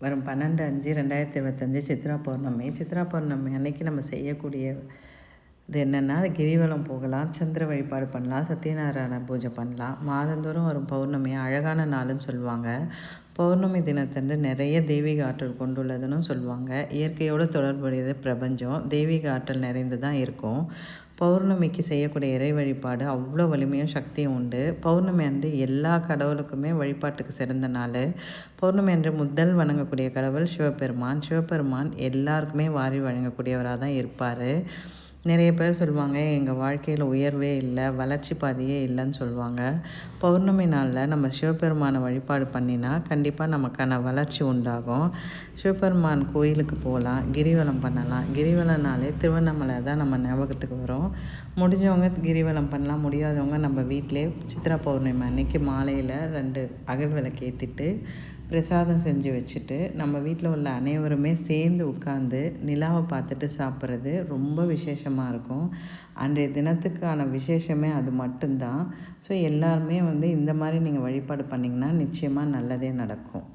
வரும் பன்னெண்டு அஞ்சு ரெண்டாயிரத்தி இருபத்தஞ்சி சித்ரா பௌர்ணமி. சித்ரா பௌர்ணமி அன்னைக்கு நம்ம செய்யக்கூடிய இது என்னென்னா அது கிரிவலம் போகலாம் சந்திர வழிபாடு பண்ணலாம் சத்யநாராயண பூஜை பண்ணலாம். மாதந்தோறும் வரும் பௌர்ணமி அழகான நாளுன்னு சொல்லுவாங்க. பௌர்ணமி தினத்தன்று நிறைய தெய்வீக ஆற்றல் கொண்டுள்ளதுன்னு சொல்லுவாங்க. இயற்கையோடு தொடர்புடையது பிரபஞ்சம். தெய்வீக ஆற்றல் நிறைந்து தான் இருக்கும். பௌர்ணமிக்கு செய்யக்கூடிய இறை வழிபாடு அவ்வளோ வலிமையும் சக்தியும் உண்டு. பௌர்ணமி அன்று எல்லா கடவுளுக்குமே வழிபாட்டுக்கு சிறந்த நாள். பௌர்ணமி அன்று முதல் வணங்கக்கூடிய கடவுள் சிவபெருமான். சிவபெருமான் எல்லாருக்குமே வாரி வழங்கக்கூடியவராக தான் இருப்பார். நிறைய பேர் சொல்லுவாங்க எங்கள் வாழ்க்கையில் உயர்வே இல்லை வளர்ச்சி பாதையே இல்லைன்னு சொல்லுவாங்க. பௌர்ணமி நாளில் நம்ம சிவபெருமானை வழிபாடு பண்ணினா கண்டிப்பாக நமக்கான வளர்ச்சி உண்டாகும். சிவபெருமான் கோயிலுக்கு போகலாம் கிரிவலம் பண்ணலாம். கிரிவலம்னாலே திருவண்ணாமலை தான் நம்ம ஞாபகத்துக்கு வரும். முடிஞ்சவங்க கிரிவலம் பண்ணலாம் முடியாதவங்க நம்ம வீட்டிலே சித்ரா பௌர்ணமி அன்னைக்கு மாலையில் ரெண்டு அகல் விளக்கு ஏற்றிட்டு பிரசாதம் செஞ்சு வச்சுட்டு நம்ம வீட்டில் உள்ள அனைவருமே சேர்ந்து உட்காந்து நிலாவை பார்த்துட்டு சாப்பிட்றது ரொம்ப விசேஷம் சந்தோஷமாக இருக்கும். அன்றைய தினத்துக்கான விசேஷமே அது மட்டும்தான். ஸோ எல்லாருமே வந்து இந்த மாதிரி நீங்கள் வழிபாடு பண்ணிங்கன்னா நிச்சயமாக நல்லதே நடக்கும்.